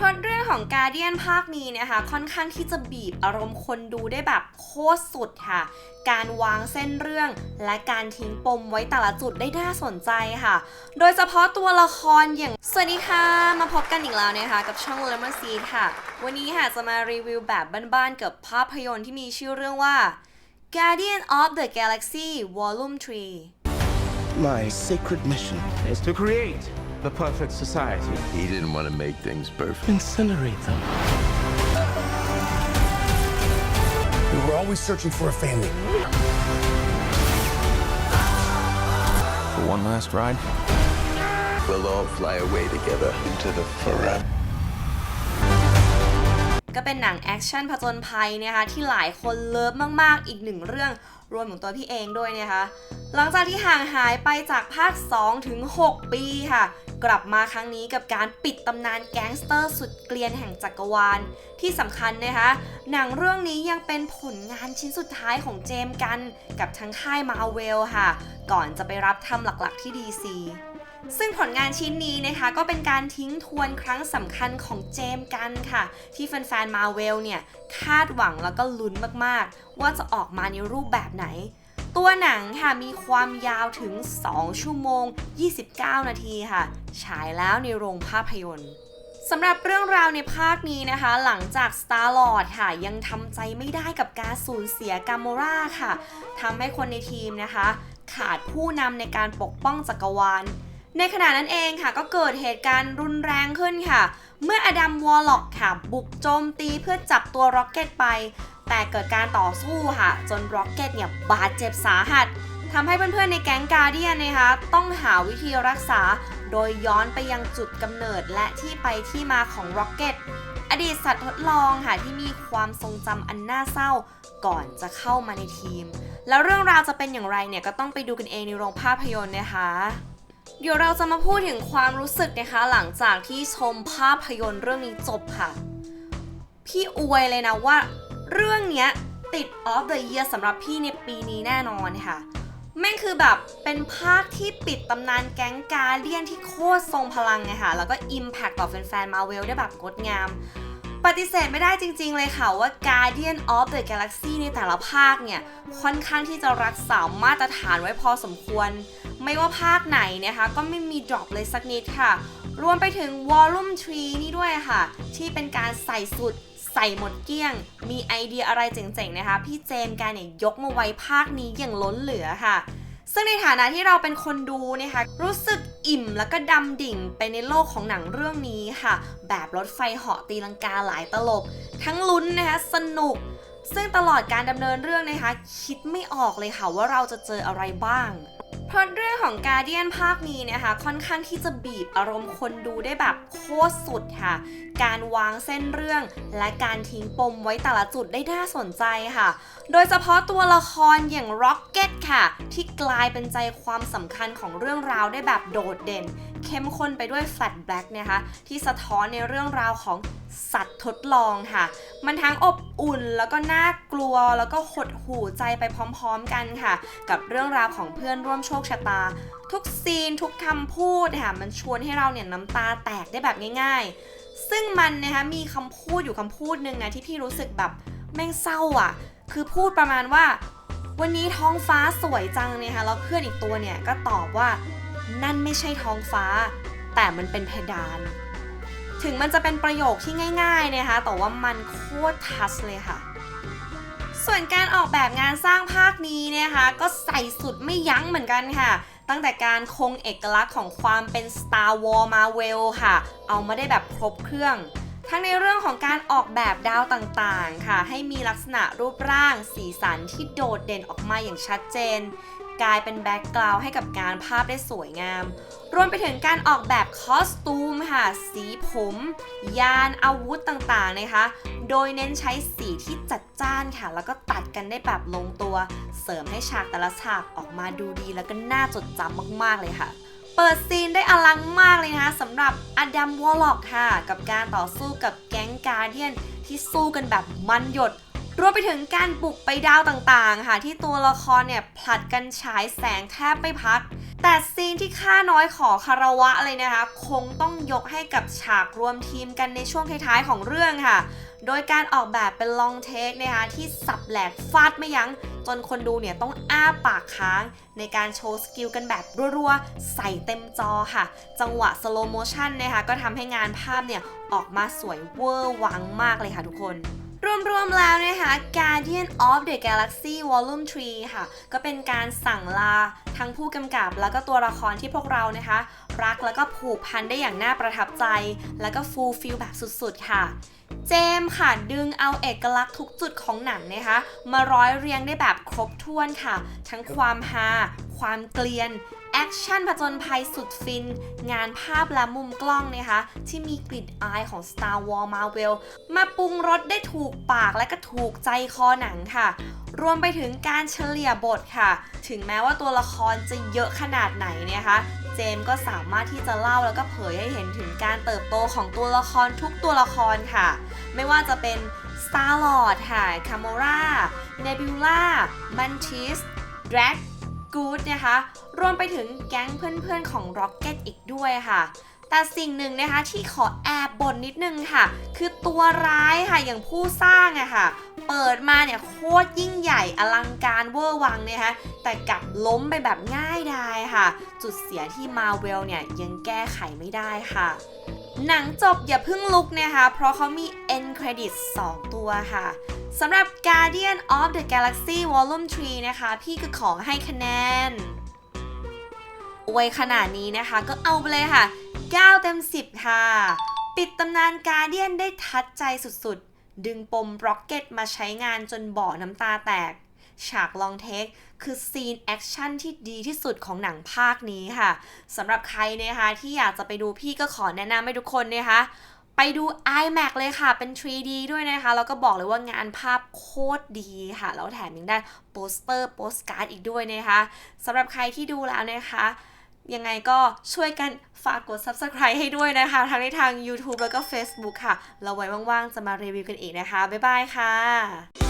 เพราะเรื่องของการเดียนภาคนี้นะคะค่อนข้างที่จะบีบอารมณ์คนดูได้แบบโคตรสุดค่ะ การวางเส้นเรื่องและการทิ้งปมไว้แต่ละจุดได้น่าสนใจค่ะ โดยเฉพาะตัวละครอย่าง สวัสดีค่ะ มาพบกันอีกแล้วนะคะกับช่อง Lemon Seed ค่ะ วันนี้ค่ะจะมารีวิวแบบบ้านๆกับภาพยนตร์ที่มีชื่อเรื่องว่า Guardian of the Galaxy Volume 3 My sacred mission is to create the perfect society. He didn't want to make things perfect. incinerate them. We were always searching for a family. For one last ride. We'll all fly away together into the forever. ก็เป็นหนังแอคชั่นผจญภัยนะคะที่หลายคนเลิฟมาก ๆ อีกหนึ่งเรื่องรวมถึงตัวพี่เองด้วยนะคะ หลังจากที่ห่างหายไปจากภาค 2 ถึง 6 ปีค่ะ กลับมาครั้งนี้กับการปิดตำนานแก๊งสเตอร์สุดเกลียนแห่งจักรวาล ที่สำคัญนะคะ หนังเรื่องนี้ยังเป็นผลงานชิ้นสุดท้ายของเจมส์กันกับทั้งค่ายมาเวลค่ะ ก่อนจะไปรับทำหลักๆที่ DC ซึ่งผลงานชิ้นนี้นะคะก็เป็นการทิ้งทวนครั้งสำคัญของเจมส์กันค่ะ ที่แฟนๆมาเวลเนี่ย คาดหวังแล้วก็ลุ้นมากๆ ว่าจะออกมาในรูปแบบไหน ตัวหนังค่ะมีความยาวถึง 2 ชั่วโมง 29 นาทีค่ะ ฉายแล้วในโรงภาพยนตร์สำหรับเรื่องราวในภาคนี้นะคะ หลังจาก Star-Lord ค่ะยังทำใจไม่ได้กับการสูญเสียกามโมราค่ะทำให้คนในทีมนะคะ ขาดผู้นำในการปกป้องจักรวาล ในขณะนั้นเองค่ะก็เกิดเหตุการณ์รุนแรงขึ้นค่ะ เมื่ออดัมวอลล็อกค่ะ บุกโจมตีเพื่อจับตัวร็อกเก็ตไป แต่เกิดการต่อสู้ค่ะ จนร็อกเก็ตเนี่ยบาดเจ็บสาหัสทำให้เพื่อนๆในแก๊งการเดียนนะคะต้องหาวิธีรักษา โดยย้อนไปยังจุดกำเนิดและที่ไปที่มาของร็อกเก็ตอดีตสัตว์ทดลองค่ะที่มีความทรงจำอันน่าเศร้าก่อนจะเข้ามาในทีม แล้วเรื่องราวจะเป็นอย่างไรเนี่ยก็ต้องไปดูกันเองในโรงภาพยนตร์นะคะเดี๋ยวเราจะมาพูดถึงความรู้สึกนะคะ หลังจากที่ชมภาพยนตร์เรื่องนี้จบค่ะ พี่อวยเลยนะว่า เรื่องเนี้ยติด of the year สำหรับพี่ในปีนี้แน่นอนค่ะ แม่งคือแบบเป็นภาคที่ปิดตำนานแก๊งกาเดียนที่โคตรทรงพลังไงค่ะ แล้วก็ Impact ต่อแฟนๆมาเวลได้แบบงดงาม ปฏิเสธไม่ได้จริงๆเลยค่ะว่า Guardian of the Galaxy ในแต่ละภาคเนี่ย ค่อนข้างที่จะรักษามาตรฐานไว้พอสมควร ไม่ว่าภาคไหนนะคะ ก็ไม่มีดรอปเลยสักนิดค่ะ รวมไปถึง Volume 3 นี่ด้วยค่ะ ที่เป็นการใส่สุด ใส่หมดเกลี้ยง มีไอเดียอะไรเจ๋งๆนะคะ พี่เจมส์การเนี่ยยกมาไว้ภาคนี้อย่างล้นเหลือค่ะซึ่งในฐานะที่เราเป็นคนดูนะคะรู้สึกอิ่มแล้วก็ดำดิ่งไปในโลกของหนังเรื่องนี้ค่ะ แบบรถไฟเหาะตีลังกาหลายตลบ ทั้งลุ้นนะคะสนุก ซึ่งตลอดการดำเนินเรื่องนะคะ คิดไม่ออกเลยค่ะว่าเราจะเจออะไรบ้าง พราะเรื่องของการเดียนภาคนี้นะคะ ค่อนข้างที่จะบีบอารมณ์คนดูได้แบบโคตรสุดค่ะ การวางเส้นเรื่อง และการทิ้งปมไว้แต่ละจุดได้น่าสนใจค่ะ โดยเฉพาะตัวละครอย่างร็อกเก็ตค่ะ ที่กลายเป็นใจความสำคัญของเรื่องราวได้แบบโดดเด่นเข้มข้นไปด้วยแฟลชแบ็กนะคะ ที่สะท้อนในเรื่องราวของสัตว์ทดลองค่ะ มันทั้งอบอุ่นแล้วก็น่ากลัวแล้วก็หดหู่ใจไปพร้อมๆกันค่ะ กับเรื่องราวของเพื่อนร่วมโชคชะตา ทุกซีนทุกคำพูดค่ะมันชวนให้เราเนี่ยน้ำตาแตกได้แบบง่าย ๆ ซึ่งมันนะคะมีคำพูดอยู่คำพูดหนึ่งนะที่พี่รู้สึกแบบแม่งเศร้าอะ คือพูดประมาณว่า วันนี้ท้องฟ้าสวยจังเนี่ยค่ะแล้วเพื่อนอีกตัวเนี่ยก็ตอบว่า นั่นไม่ใช่ท้องฟ้า แต่มันเป็นเพดาน ถึงมันจะเป็นประโยคที่ง่ายๆนะคะ แต่ว่ามันโคตรทัชเลยค่ะ ส่วนการออกแบบงานสร้างภาคนี้นะคะ ก็ใส่สุดไม่ยั้งเหมือนกันค่ะ ตั้งแต่การคงเอกลักษณ์ของความเป็น Star Wars Marvel ค่ะ เอามาได้แบบครบเครื่องทั้งในเรื่องของการออกแบบดาวต่างๆ ค่ะ ให้มีลักษณะรูปร่างสีสันที่โดดเด่นออกมาอย่างชัดเจน กลายเป็นแบ็กกราวด์ให้กับงานภาพได้สวยงาม รวมไปถึงการออกแบบคอสตูมค่ะ สีผม ยานอาวุธต่างๆนะคะ โดยเน้นใช้สีที่จัดจ้านค่ะ แล้วก็ตัดกันได้แบบลงตัว เสริมให้ฉากแต่ละฉากออกมาดูดีแล้วก็น่าจดจำมากๆเลยค่ะเปิดซีนได้อลังมากเลยนะคะสำหรับอดัมวอลล็อกค่ะ กับการต่อสู้กับแก๊งการเดียนที่สู้กันแบบมันหยด รวมไปถึงการบุกไปดาวต่างๆ ค่ะ ที่ตัวละครเนี่ยผลัดกันฉายแสงแทบไม่พัก แต่ซีนที่ข้าน้อยขอคารวะเลยนะคะ คงต้องยกให้กับฉากรวมทีมกันในช่วงท้ายๆของเรื่องค่ะ โดยการออกแบบเป็นลองเทคนะคะที่สับแหลกฟาดไม่ยัง้ง จนคนดูเนี่ยต้องอ้าปากค้าง ในการโชว์สกิลกันแบบรัวๆ ใส่เต็มจอค่ะ จังหวะสโลโมชันนะคะก็ทำให้งานภาพเนี่ยออกมาสวยเวอร์วังมากเลยค่ะทุกคน รวมๆแล้วนะคะ Guardian of the Galaxy Volume 3 ค่ะ ก็เป็นการสั่งลาทั้งผู้กำกับแล้วก็ตัวละครที่พวกเรานะคะ รักแล้วก็ผูกพันได้อย่างน่าประทับใจ แล้วก็ฟูลฟิลแบบสุดๆค่ะ เจมส์ค่ะดึงเอาเอกลักษณ์ทุกจุดของหนังนะคะ มาร้อยเรียงได้แบบครบถ้วนค่ะ ทั้งความฮาความเกลียนแอคชั่นผจญภัยสุดฟิน งานภาพและมุมกล้องนะคะ ที่มีกลิ่นอายของ Star Wars Marvel มาปรุงรสได้ถูกปากและก็ถูกใจคอหนังค่ะ รวมไปถึงการเฉลี่ยบทค่ะ ถึงแม้ว่าตัวละครจะเยอะขนาดไหนเนยคะ เจมก็สามารถที่จะเล่าแล้วก็เผยให้เห็นถึงการเติบโตของตัวละครทุกตัวละครค่ะ ไม่ว่าจะเป็น Star Lord ค่ะ c a m o r a Nebula Mantis Drag Good นะคะ รวมไปถึงแก๊งเพื่อนๆของ Rocket อีกด้วยค่ะ แต่สิ่งหนึ่งนะคะที่ขอแอบบ่นนิดนึงค่ะ คือตัวร้ายค่ะอย่างผู้สร้างอะค่ะ เปิดมาเนี่ยโคตรยิ่งใหญ่อลังการเวอร์วังนะคะแต่กลับล้มไปแบบง่ายดายค่ะ จุดเสียที่มาเวลเนี่ยยังแก้ไขไม่ได้ค่ะหนังจบอย่าเพิ่งลุกนะคะ เพราะเขามี end credit 2 ตัวค่ะสำหรับ Guardian of the Galaxy Volume 3 นะคะ พี่ก็ขอให้คะแนนอวยขนาดนี้นะคะ ก็เอาไปเลยค่ะ 9 เต็ม 10 ค่ะ ปิดตำนานการเดียนได้ทัดใจสุดๆ ดึงปมร็อกเก็ตมาใช้งานจนบ่อน้ำตาแตก ฉากลองเทค คือซีนแอคชั่นที่ดีที่สุดของหนังภาคนี้ค่ะสำหรับใครนะคะที่อยากจะไปดูพี่ก็ขอแนะนำให้ทุกคนนะคะไปดู iMac เลยค่ะ เป็น 3D ด้วยนะคะ แล้วก็บอกเลยว่างานภาพโคตรดีค่ะ แล้วแถมยังได้โปสเตอร์โปสการ์ดอีกด้วยนะคะสำหรับใครที่ดูแล้วนะคะ ยังไงก็ช่วยกันฝากกด subscribe ให้ด้วยนะคะ ทั้งในทาง YouTube แล้วก็ Facebook ค่ะ เราไว้ว่างๆ จะมารีวิวกันอีกนะคะ บ๊ายบายค่ะ